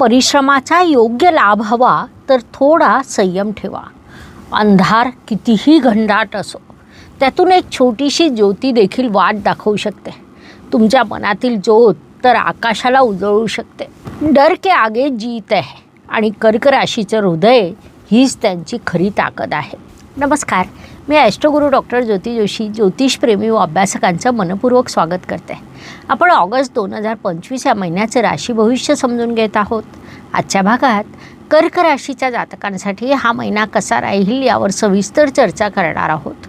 परिश्रमाचा योग्य लाभ हवा तर थोडा संयम ठेवा. अंधार कितीही घंडाट असो त्यातून एक छोटीशी ज्योती देखील वाट दाखवू शकते. तुमच्या मनातील ज्योत तर आकाशाला उजळू शकते. डर के आगे जीत आहे आणि कर्क राशीचं हृदय हीच त्यांची खरी ताकद आहे. नमस्कार. मी ॲस्ट्रोगुरू डॉक्टर ज्योती जोशी ज्योतिषप्रेमी व अभ्यासकांचं मनपूर्वक स्वागत करते. आपण ऑगस्ट दोन हजार पंचवीस या महिन्याचं राशी भविष्य समजून घेत आहोत. आजच्या भागात कर्क राशीच्या जातकांसाठी हा महिना कसा राहील यावर सविस्तर चर्चा करणार आहोत.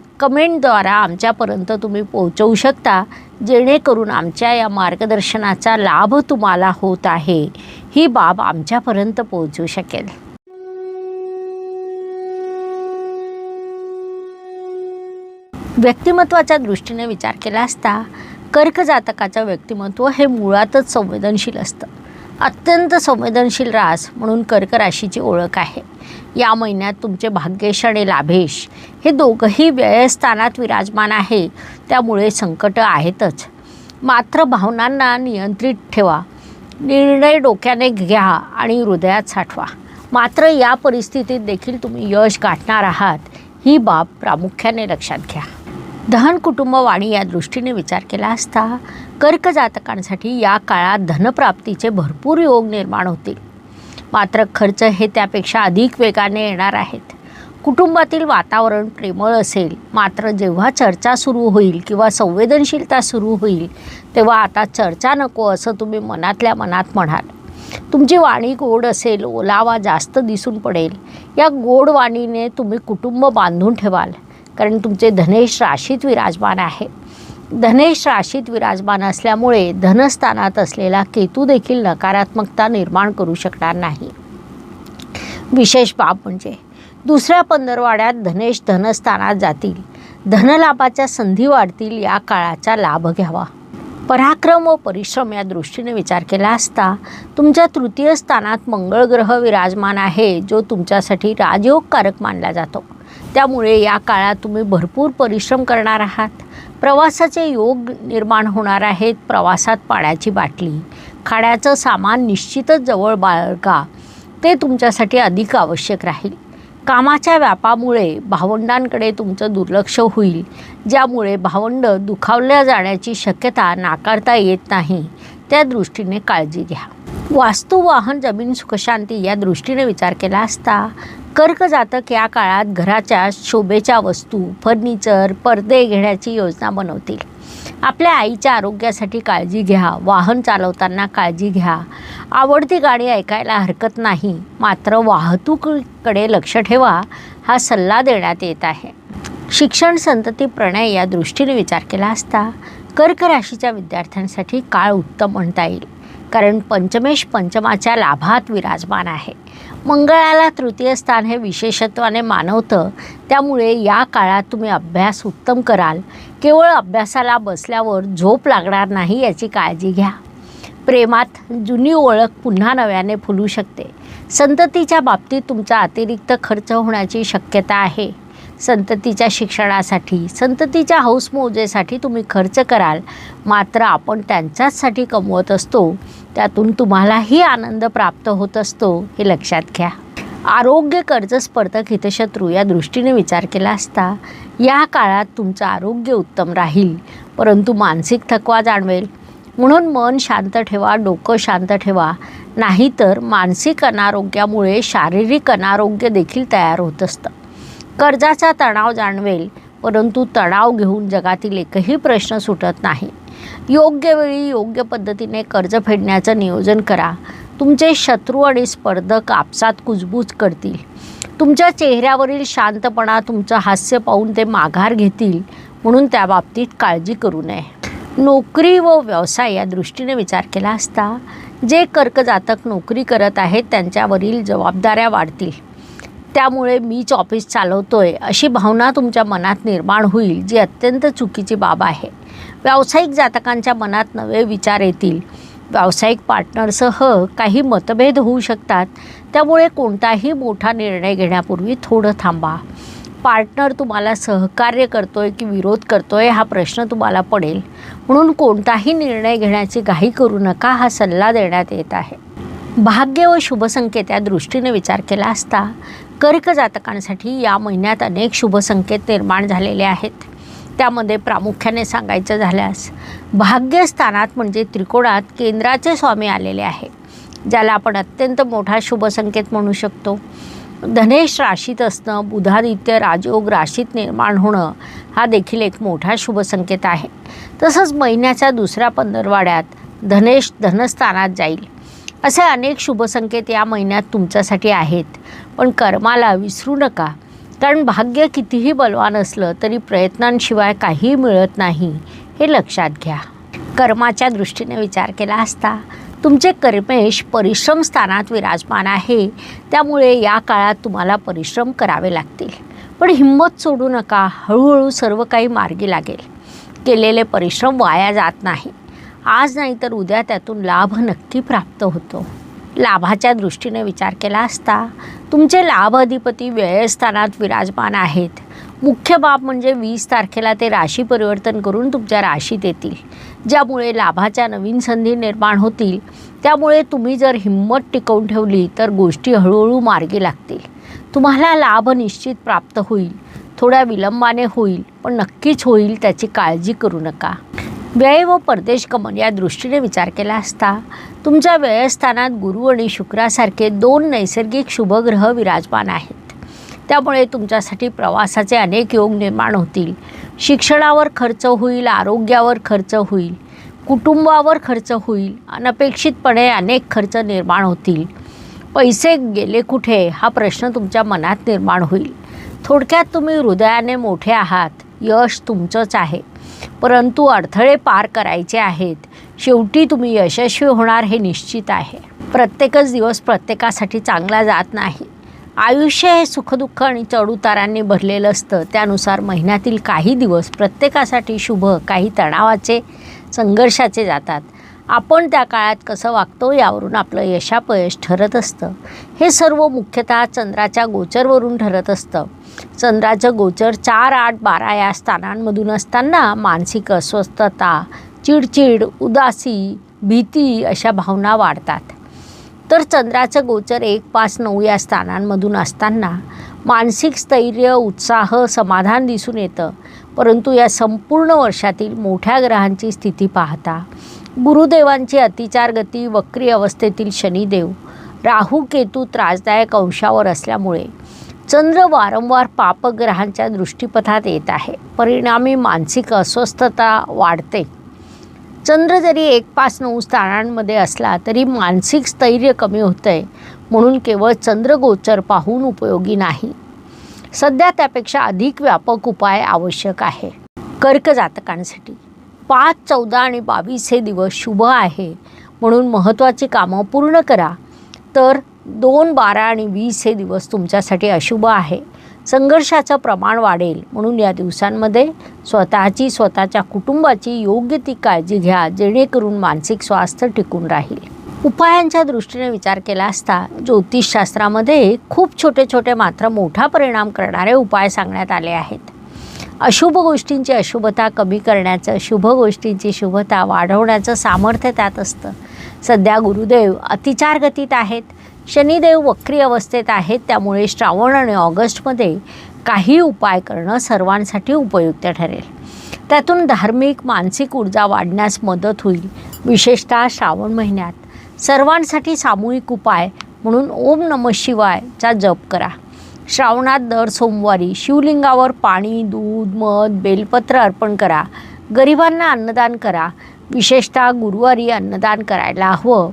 कमेंटद्वारा आमच्यापर्यंत तुम्ही पोहोचवू शकता जेणेकरून आमच्या या मार्गदर्शनाचा लाभ तुम्हाला होत आहे. ही बाब आमच्यापर्यंत पोहोचू शकेल. व्यक्तिमत्वाच्या दृष्टीने विचार केला असता कर्क जातकाचं व्यक्तिमत्व हे मुळातच संवेदनशील असतं. अत्यंत संवेदनशील रास म्हणून कर्क राशीची ओळख आहे. या महिन्यात तुमचे भाग्येश आणि लाभेश हे दोघंही व्ययस्थानात विराजमान आहे त्यामुळे संकट आहेतच. मात्र भावनांना नियंत्रित ठेवा निर्णय डोक्याने घ्या आणि हृदयात साठवा. मात्र या परिस्थितीत देखील तुम्ही यश गाठणार आहात ही बाब प्रामुख्याने लक्षात घ्या. धन कुटुंब वाणी या दृष्टीने विचार केला असता कर्क जातकांसाठी या काळात धनप्राप्तीचे भरपूर योग निर्माण होतील. मात्र खर्च हे त्यापेक्षा अधिक वेगाने येणार आहेत. कुटुंबातील वातावरण प्रेमळ असेल मात्र जेव्हा चर्चा सुरू होईल किंवा संवेदनशीलता सुरू होईल तेव्हा आता चर्चा नको असं तुम्ही मनातल्या मनात म्हणाल. तुमची वाणी गोड असेल ओलावा जास्त दिसून पडेल. या गोड वाणीने तुम्ही कुटुंब बांधून ठेवाल कारण तुमचे धनेश राशीत विराजमान आहे धनेश राशीत विराजमान असल्यामुळे धनस्थानात असलेला केतू देखील नकारात्मकता निर्माण करू शकणार नाही. विशेष बाब म्हणजे दुसऱ्या पंधरवाड्यात धनेश धनस्थानात जातील. धनलाभाच्या संधी वाढतील या काळाचा लाभ घ्यावा. पराक्रम व परिश्रम या दृष्टीने विचार केला असता तुमच्या तृतीय स्थानात मंगळ ग्रह विराजमान आहे जो तुमच्यासाठी राजयोगकारक मानला जातो. त्यामुळे या काळात तुम्ही भरपूर परिश्रम करणार आहात. प्रवासाचे योग निर्माण होणार आहेत प्रवासात पाण्याची बाटली खाण्याचं सामान निश्चितच जवळ बाळगा ते तुमच्यासाठी अधिक आवश्यक राहील. कामाच्या व्यापामुळे भावंडांकडे तुमचं दुर्लक्ष होईल ज्यामुळे भावंड दुखावल्या जाण्याची शक्यता नाकारता येत नाही. त्या दृष्टीने काळजी घ्या. वास्तू वाहन जमीन सुखशांती या दृष्टीने विचार केला असता कर्क जातक या काळात घराच्या शोभेच्या वस्तू फर्निचर पडदे घेण्याची योजना बनवतील. आपल्या आईच्या आरोग्यासाठी काळजी घ्या वाहन चालवताना काळजी घ्या. आवडती गाणी ऐकायला हरकत नाही मात्र वाहतूककडे लक्ष ठेवा हा सल्ला देण्यात येत आहे. शिक्षण संतती प्रणय या दृष्टीने विचार केला असता कर्क राशीच्या विद्यार्थ्यांसाठी काळ उत्तम म्हणता येईल कारण पंचमेश पंचमाच्या लाभात विराजमान आहे. मंगळाला तृतीय स्थान हे विशेषत्वाने मानवतं. त्यामुळे या काळात तुम्ही अभ्यास उत्तम कराल. केवळ अभ्यासाला बसल्यावर झोप लागणार नाही याची काळजी घ्या. प्रेमात जुनी ओळख पुन्हा नव्याने फुलू शकते. संततीच्या बाबतीत तुमचा अतिरिक्त खर्च होण्याची शक्यता आहे. संततीच्या शिक्षणासाठी संततीच्या हौसमौजेसाठी तुम्ही खर्च कराल. मात्र आपण त्यांच्याचसाठी कमवत असतो. त्यातून तुम्हालाही आनंद प्राप्त होत असतो हे लक्षात घ्या. आरोग्य कर्ज स्पर्धक हितशत्रू या दृष्टीने विचार केला असता या काळात तुमचं आरोग्य उत्तम राहील परंतु मानसिक थकवा जाणवेल. म्हणून मन शांत ठेवा डोकं शांत ठेवा. नाहीतर मानसिक अनारोग्यामुळे शारीरिक अनारोग्य देखील तयार होत असतं. कर्जाचा तणाव जाणवेल परंतु तणाव घेऊन जगातील एकही प्रश्न सुटत नाही. योग्य वेळी योग्य पद्धतीने कर्ज फेडण्याचं नियोजन करा. तुमचे शत्रू आणि स्पर्धक आपसात कुजबूज करतील. तुमच्या चेहऱ्यावरील शांतपणा तुमचं हास्य पाहून ते माघार घेतील म्हणून त्या बाबतीत काळजी करू नये. नोकरी व व्यवसाय या दृष्टीने विचार केला असता जे कर्कजातक नोकरी करत आहेत त्यांच्यावरील जबाबदाऱ्या वाढतील. त्यामुळे मीच ऑफिस चालवतोय अशी भावना तुमच्या मनात निर्माण होईल जी अत्यंत चुकीची बाब आहे. व्यावसायिक जातकांच्या मनात नवे विचार येतील. व्यावसायिक पार्टनरसह काही मतभेद होऊ शकतात. त्यामुळे कोणताही मोठा निर्णय घेण्यापूर्वी थोडं थांबा. पार्टनर तुम्हाला सहकार्य करतोय की विरोध करतोय हा प्रश्न तुम्हाला पडेल. म्हणून कोणताही निर्णय घेण्याची घाई करू नका हा सल्ला देण्यात येत आहे. भाग्य व शुभसंकेत या दृष्टीने विचार केला असता कर्क जातकांसाठी या महिन्यात अनेक शुभसंकेत निर्माण झालेले आहेत. त्यामध्ये प्रामुख्याने सांगायचं झाल्यास भाग्यस्थानात म्हणजे त्रिकोणात केंद्राचे स्वामी आलेले आहे ज्याला आपण अत्यंत मोठा शुभसंकेत म्हणू शकतो. धनेश राशीत असणं बुधादित्य राजयोग राशीत निर्माण होणं हा देखील एक मोठा शुभसंकेत आहे. तसंच महिन्याच्या दुसऱ्या पंधरवाड्यात धनेश धनस्थानात जाईल. असे अनेक शुभसंकेत या महिन्यात तुमच्यासाठी आहेत. पण कर्माला विसरू नका. कारण भाग्य कितीही बलवान असलं तरी प्रयत्नांशिवाय काहीही मिळत नाही हे लक्षात घ्या. कर्माच्या दृष्टीने विचार केला असता तुमचे कर्मेश परिश्रम स्थानात विराजमान आहे. त्यामुळे या काळात तुम्हाला परिश्रम करावे लागतील. पण हिंमत सोडू नका. हळूहळू सर्व काही मार्गी लागेल. केलेले परिश्रम वाया जात नाही आज नाही तर उद्या त्यातून लाभ नक्की प्राप्त होतो. लाभाच्या दृष्टीने विचार केला असता तुमचे लाभ अधिपती व्ययस्थानात विराजमान आहेत. मुख्य बाब म्हणजे वीस तारखेला ते राशी परिवर्तन करून तुमच्या राशीत येतील ज्यामुळे लाभाच्या नवीन संधी निर्माण होतील. त्यामुळे तुम्ही जर हिंमत टिकवून ठेवली तर गोष्टी हळूहळू मार्गी लागतील. तुम्हाला लाभ निश्चित प्राप्त होईल. थोड्या विलंबाने होईल पण नक्कीच होईल त्याची काळजी करू नका. व्यय व परदेश गमन या दृष्टीने विचार केला असता तुमच्या व्ययस्थानात गुरु आणि शुक्रासारखे दोन नैसर्गिक शुभग्रह विराजमान आहेत. त्यामुळे तुमच्यासाठी प्रवासाचे अनेक योग निर्माण होतील. शिक्षणावर खर्च होईल आरोग्यावर खर्च होईल कुटुंबावर खर्च होईल अनपेक्षितपणे अनेक खर्च निर्माण होतील. पैसे गेले कुठे हा प्रश्न तुमच्या मनात निर्माण होईल. थोडक्यात तुम्ही हृदयाने मोठे आहात यश तुमचंच आहे. परंतु अडथळे पार करायचे आहेत. शेवटी तुम्ही यशस्वी होणार हे निश्चित आहे. प्रत्येकच दिवस प्रत्येकासाठी चांगला जात नाही. आयुष्य हे सुखदुःख आणि चढउतारांनी भरलेलं असतं. त्यानुसार महिन्यातील काही दिवस प्रत्येकासाठी शुभ काही तणावाचे संघर्षाचे जातात. आपण त्या काळात कसं वागतो यावरून आपलं यशापयश ठरत असतं. हे सर्व मुख्यतः चंद्राच्या गोचरवरून ठरत असतं. चंद्राचं गोचर चार आठ बारा या स्थानांमधून असताना मानसिक अस्वस्थता चिडचिड उदासी भीती अशा भावना वाढतात. तर चंद्राचं गोचर एक पाच नऊ या स्थानांमधून असताना मानसिक स्थैर्य उत्साह समाधान दिसून येतं. परंतु या संपूर्ण वर्षातील मोठ्या ग्रहांची स्थिती पाहता गुरुदेवांची अतिचार गती वक्री अवस्थेतील शनिदेव. राहू केतू त्रासदायक अंशावर असल्यामुळे चंद्र वारंवार पापग्रहांच्या दृष्टीपथात येत आहे. परिणामी मानसिक अस्वस्थता वाढते. चंद्र जरी एक पाच नऊ स्थानांमध्ये असला तरी मानसिक स्थैर्य कमी होतंय म्हणून केवळ चंद्रगोचर पाहून उपयोगी नाही. सध्या त्यापेक्षा अधिक व्यापक उपाय आवश्यक आहे. कर्क जातकांसाठी पाच चौदा आणि बावीस हे दिवस शुभ आहे. म्हणून महत्त्वाची कामं पूर्ण करा. तर दोन बारा आणि वीस हे दिवस तुमच्यासाठी अशुभ आहे. संघर्षाचं प्रमाण वाढेल. म्हणून या दिवसांमध्ये स्वतःची स्वतःच्या कुटुंबाची योग्य ती काळजी घ्या जेणेकरून मानसिक स्वास्थ्य टिकून राहील. उपायांच्या दृष्टीने विचार केला असता ज्योतिषशास्त्रामध्ये खूप छोटे छोटे मात्र मोठा परिणाम करणारे उपाय सांगण्यात आले आहेत. अशुभ गोष्टींची अशुभता कमी करण्याचं शुभ गोष्टींची शुभता वाढवण्याचं सामर्थ्य त्यात असतं. सध्या गुरुदेव अतिचार गतीत आहेत. शनिदेव वक्री अवस्थेत आहेत. त्यामुळे श्रावण आणि ऑगस्टमध्ये काही उपाय करणं सर्वांसाठी उपयुक्त ठरेल. त्यातून धार्मिक मानसिक ऊर्जा वाढण्यास मदत होईल. विशेषतः श्रावण महिन्यात. सर्वांसाठी सामूहिक उपाय म्हणून ओम नम शिवायचा जप करा. श्रावणात दर सोमवारी शिवलिंगावर पाणी दूध मध बेलपत्र अर्पण करा. गरिबांना अन्नदान करा. विशेषतः गुरुवारी अन्नदान करायला हवं.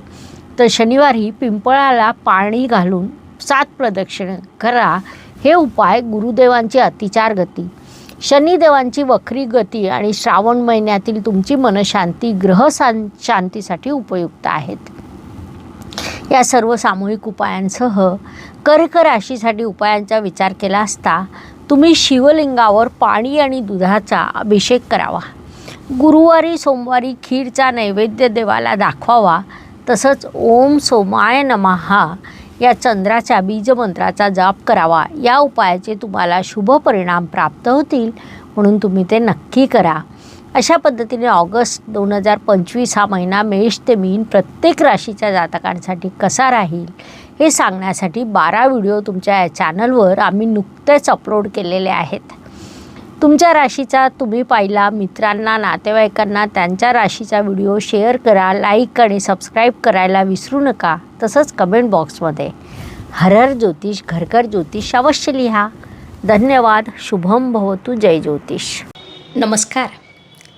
तर शनिवारी पिंपळाला पाणी घालून सात प्रदक्षिण करा. हे उपाय गुरुदेवांची अतिचार गती. शनिदेवांची वक्री गती आणि श्रावण महिन्यातील तुमची मनशांती ग्रह शांतीसाठी उपयुक्त आहेत. या सर्व सामूहिक उपायांसह कर्क राशीसाठी उपायांचा विचार केला असता तुम्ही शिवलिंगावर पाणी आणि दुधाचा अभिषेक करावा. गुरुवारी सोमवारी खीरचा नैवेद्य देवाला दाखवावा. तसंच ओम सोमाय नमहा या चंद्राच्या बीजमंत्राचा जाप करावा. या उपायाचे तुम्हाला शुभ परिणाम प्राप्त होतील म्हणून तुम्ही ते नक्की करा. अशा पद्धतीने ऑगस्ट दोन हजार पंचवीस हा महिना मेष ते मीन प्रत्येक राशीच्या जातकांसाठी कसा राहील हे सांगण्यासाठी बारा व्हिडिओ तुमच्या या चॅनलवर आम्ही नुकतेच अपलोड केलेले आहेत. तुमच्या राशीचा तुम्ही पाहिला मित्रांना नातेवाईकांना त्यांच्या राशीचा व्हिडिओ शेअर करा लाईक आणि सबस्क्राईब करायला विसरू नका तसंच कमेंट बॉक्समध्ये. हर हर ज्योतिष घरघर ज्योतिष अवश्य लिहा. धन्यवाद शुभम भवतु जय ज्योतिष. नमस्कार.